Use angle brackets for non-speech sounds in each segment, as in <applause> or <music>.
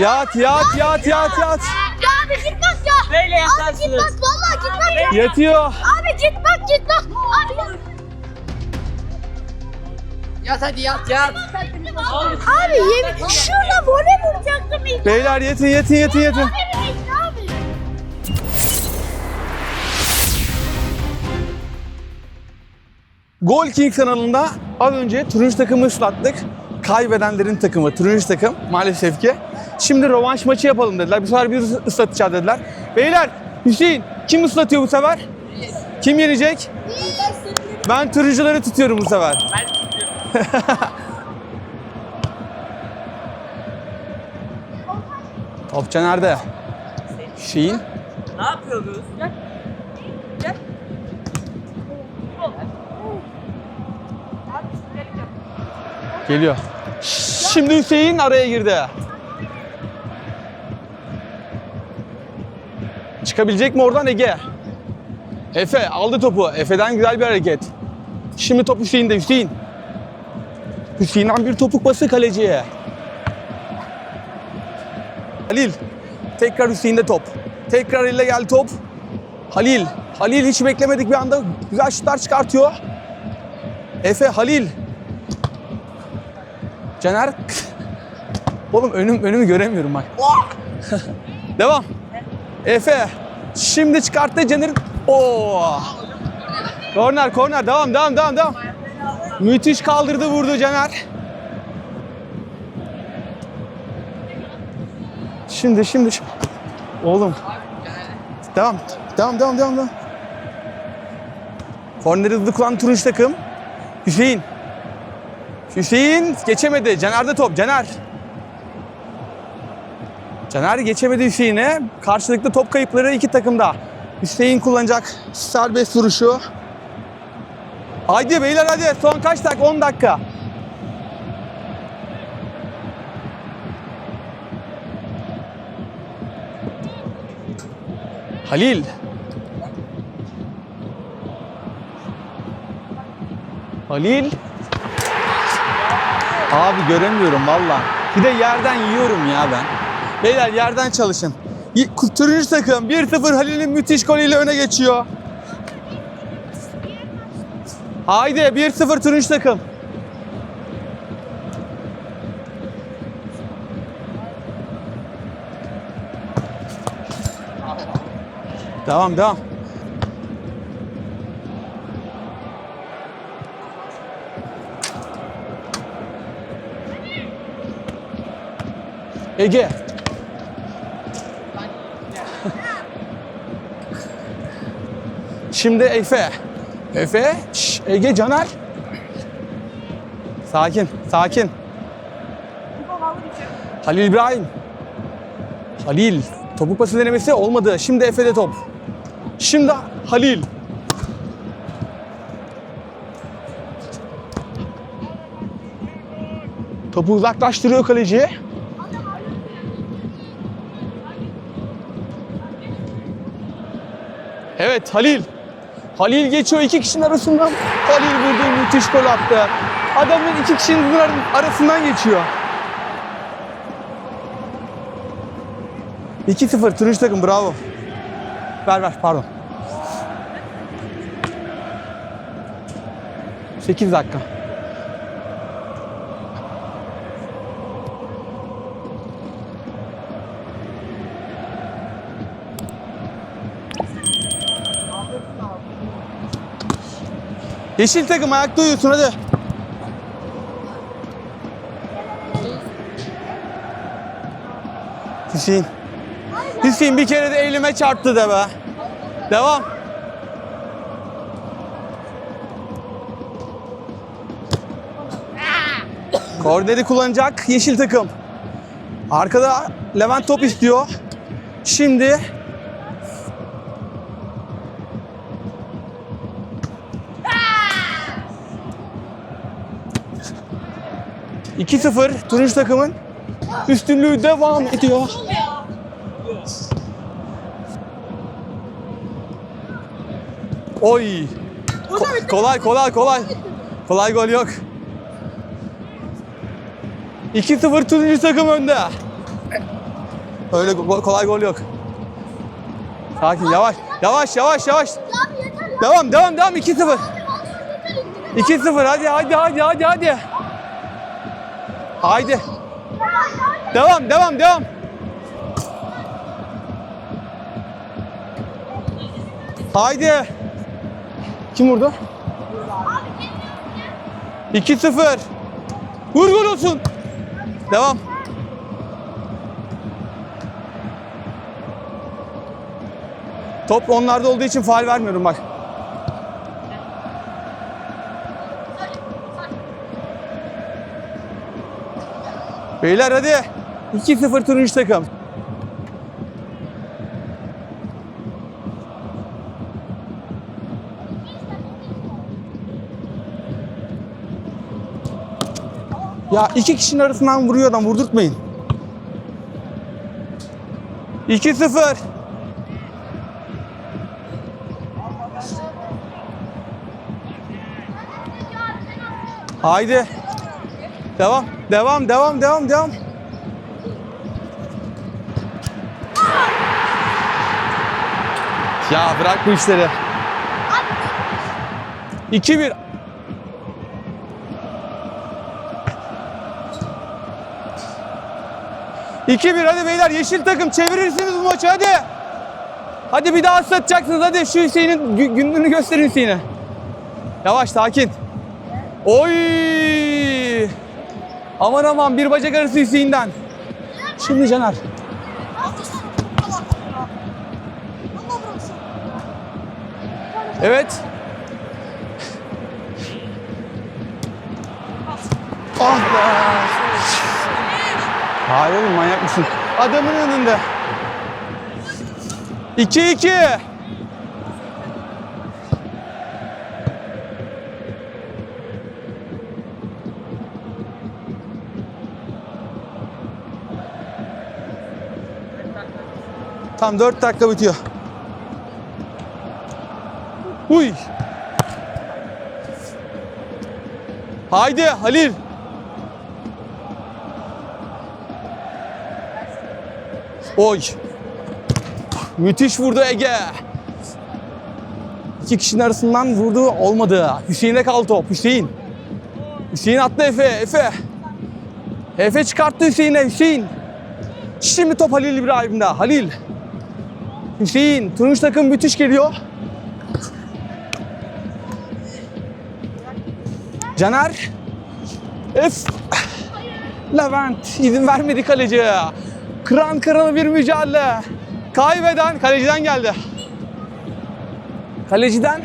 Yat yat yat yat yat. Ya abi git bak ya. Böyle Abi git bak yatarsınız. vallahi git bak ya. Yatıyor. Abi git bak git bak. Abi ya. Yat hadi yat yat. Abi yemin şurada voley vuracaktım ilk. Beyler yatın yatın. Evet abi. Gol King kanalında az önce turuncu takımı ıslattık. Kaybedenlerin takımı turuncu takım maalesef ki. Şimdi rövanş maçı yapalım dediler. Bu sefer biz ıslatacağız dediler. Beyler Hüseyin kim ıslatıyor bu sefer? Kim yenecek? Ben turuncuları tutuyorum bu sefer. <laughs> Topça nerede? Hüseyin. Ne? Gel. Gel. Geliyor. Şimdi Hüseyin araya girdi. Çıkabilecek mi oradan Ege? Efe aldı topu. Efe'den güzel bir hareket. Şimdi top Hüseyin'de Hüseyin. Hüseyin'den bir topuk bası kaleciye. Halil. Tekrar Hüseyin'de top. Tekrar ile geldi top. Halil. Halil hiç beklemedik bir anda güzel şutlar çıkartıyor. Efe, Halil. Caner. Oğlum önüm önümü göremiyorum bak. <laughs> Devam. Efe. Şimdi çıkarttı Caner'in. Oo. Korner, korner. Devam, devam, devam, devam. Müthiş kaldırdı, vurdu Caner. Şimdi, şimdi. şimdi. Oğlum. Devam. Devam, devam, devam, devam. Korneri hızlı kullanan turuncu takım. Hüseyin. Hüseyin geçemedi. Caner'de top. Caner. Caner geçemedi Hüseyin'e. Karşılıklı top kayıpları iki takımda. Hüseyin kullanacak serbest vuruşu. Haydi beyler hadi. Son kaç dakika? 10 dakika. Halil. Halil. Abi göremiyorum valla. Bir de yerden yiyorum ya ben. Beyler yerden çalışın. Turuncu takım 1-0 Halil'in müthiş golüyle öne geçiyor. Haydi 1-0 turuncu takım. Devam devam. Ege. Şimdi Efe. Efe. Şş, Ege Caner. Sakin, sakin. Halil İbrahim. Halil. Topuk pası denemesi olmadı. Şimdi Efe'de top. Şimdi Halil. Topu uzaklaştırıyor kaleciye. Evet Halil. Halil geçiyor iki kişinin arasından. Halil vurdu müthiş gol attı. Adamın iki kişinin ar- arasından geçiyor. 2-0 turuncu takım bravo. Ver ver pardon. 8 dakika. Yeşil takım ayakta uyusun hadi. Hüseyin. Hüseyin bir kere de elime çarptı de be. Devam. Korneri kullanacak yeşil takım. Arkada Levent top istiyor. Şimdi 2-0 turuncu takımın üstünlüğü devam ediyor. Oy. Ko- kolay kolay kolay. Kolay gol yok. 2-0 turuncu takım önde. Öyle go- kolay gol yok. Sakin yavaş. Yavaş yavaş yavaş. Devam devam devam 2-0. Yeter indir. 2-0 hadi hadi hadi hadi hadi. Haydi. Devam devam devam. Haydi. Kim vurdu? 2-0. Vur gol olsun. Devam. Top onlarda olduğu için faal vermiyorum bak. Beyler hadi. 2-0 turuncu takım. Ya iki kişinin arasından vuruyor adam vurdurtmayın. 2-0. Haydi. Devam, devam, devam, devam, devam. Ya bırak bu işleri. 2-1. İki bir hadi beyler yeşil takım çevirirsiniz bu maçı hadi. Hadi bir daha satacaksınız hadi şu Hüseyin'in gü- günlüğünü gösterin Hüseyin'e. Yavaş sakin. Oy! Aman aman bir bacak arası Hüseyin'den. Şimdi Caner. Evet. Ah be. Hayır oğlum manyak mısın? Adamın önünde. 2-2. Tam 4 dakika bitiyor. Uy. Haydi Halil. Oy. Müthiş vurdu Ege. İki kişinin arasından vurdu olmadı. Hüseyin'e kaldı top. Hüseyin. Hüseyin attı Efe. Efe. Efe çıkarttı Hüseyin'e. Hüseyin. Şimdi top Halil İbrahim'de. Halil. Hüseyin. Turunç takım müthiş geliyor. Caner. F. Levent izin vermedi kaleci. Kıran kırana bir mücadele. Kaybeden kaleciden geldi. Kaleciden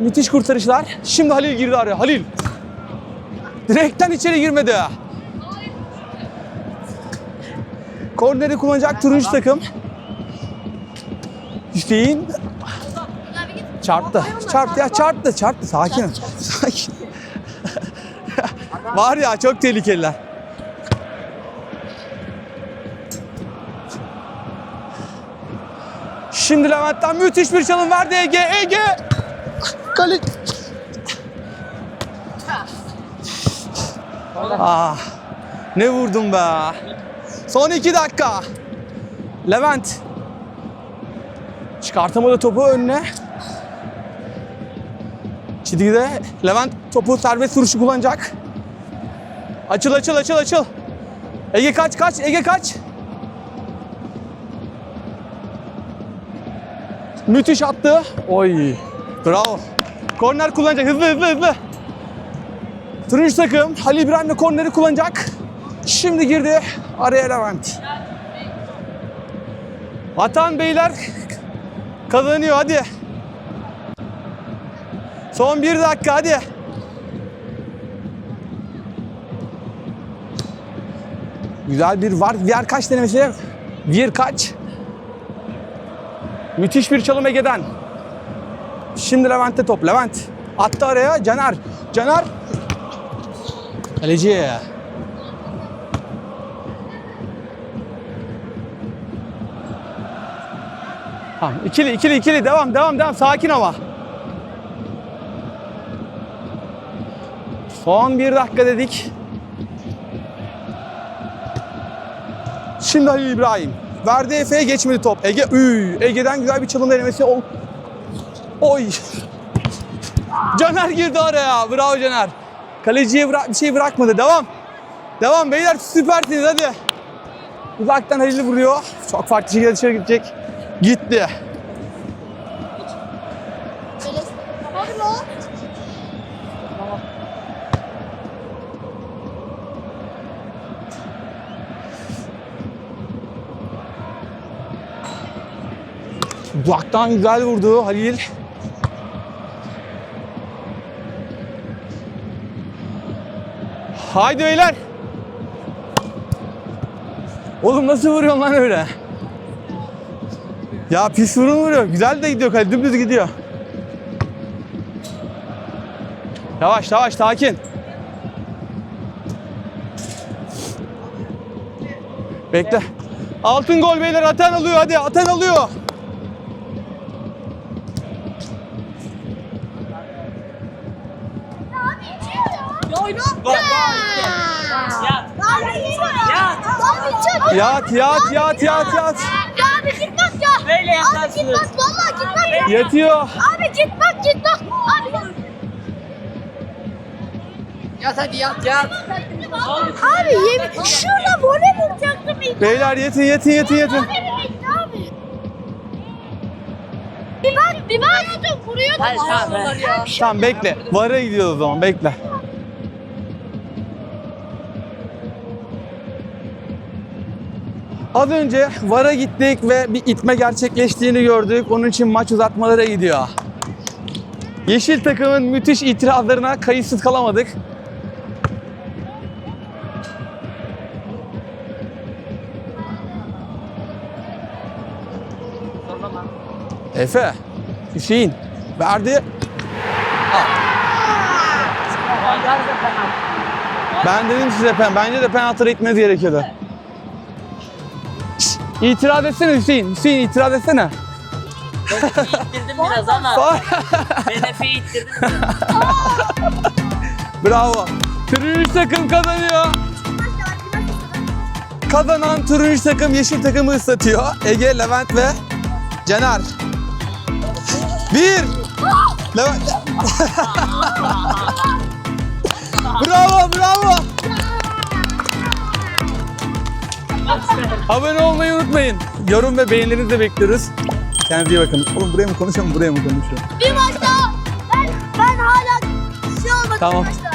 müthiş kurtarışlar. Şimdi Halil girdi araya. Halil. Direkten içeri girmedi. Korneri kullanacak turuncu takım. Hüseyin çarptı. Çarptı ya çarptı çarptı. Sakin ol. Sakin. Var ya çok tehlikeliler. Şimdi Levent'ten müthiş bir çalım verdi Ege. Ege. Kale. Ah. Ne vurdum be. Son iki dakika. Levent. Çıkartamadı topu önüne. Çizgide Levent topu serbest vuruşu kullanacak. Açıl açıl açıl açıl. Ege kaç kaç Ege kaç. Müthiş attı. Oy. Bravo. Korner kullanacak hızlı hızlı hızlı. Turuncu takım Halil İbrahim'le korneri kullanacak. Şimdi girdi araya Levent. Atan Beyler kazanıyor hadi. Son bir dakika hadi. Güzel bir var. Diğer kaç denemesi? Bir kaç? Müthiş bir çalım Ege'den. Şimdi Levent'te top. Levent attı araya. Caner. Caner. Kaleci. Tamam. ikili ikili ikili. Devam devam devam. Sakin ama. Son bir dakika dedik. Şimdi Halil İbrahim. Verdi Efe'ye geçmedi top. Ege, üy, Ege'den güzel bir çalım denemesi. ol- Oy. Caner girdi araya. Bravo Caner. Kaleciye bıra- bir şey bırakmadı. Devam. Devam beyler süpersiniz hadi. Uzaktan Halil'i vuruyor. Çok farklı şekilde dışarı gidecek. Gitti. Uzaktan güzel vurdu Halil. Haydi beyler. Oğlum nasıl vuruyorsun lan öyle? Ya pis vurun vuruyor. Güzel de gidiyor kale. Dümdüz gidiyor. Yavaş yavaş sakin. Bekle. Altın gol beyler atan alıyor hadi atan alıyor. Yat. Yat. Yat yat yat Abi yatarsınız. git bak vallahi git bak. Yatıyor. Abi git bak git bak. Abi. Yat hadi yat yat. Abi yemin şurada voley vuracaktım ilk. Beyler yatın yatın yatın yatın. Abi. Bir bak bir bak. Vuruyordum. Tamam. be. Tamam bekle. Vara gidiyoruz o zaman bekle. Az önce VAR'a gittik ve bir itme gerçekleştiğini gördük. Onun için maç uzatmalara gidiyor. Yeşil takımın müthiş itirazlarına kayıtsız kalamadık. Efe, Hüseyin verdi. Tamam. Ben dedim size bence de penaltı itmeniz gerekiyordu. Şşt, İtiraz etsene Hüseyin. Hüseyin itiraz etsene. İttirdim biraz ama. Faul. Ben Efe'yi ittirdim. <laughs> Bravo. Turuncu takım kazanıyor. Kazanan turuncu takım yeşil takımı ıslatıyor. Ege, Levent ve Caner. Bir. Levent. <laughs> Abone olmayı unutmayın. Yorum ve beğenilerinizi de bekliyoruz. Kendinize iyi bakın. Oğlum buraya mı konuşuyorum, buraya mı konuşuyorum? Bir maç daha. Ben, ben hala şey olmadım Tamam. maçta.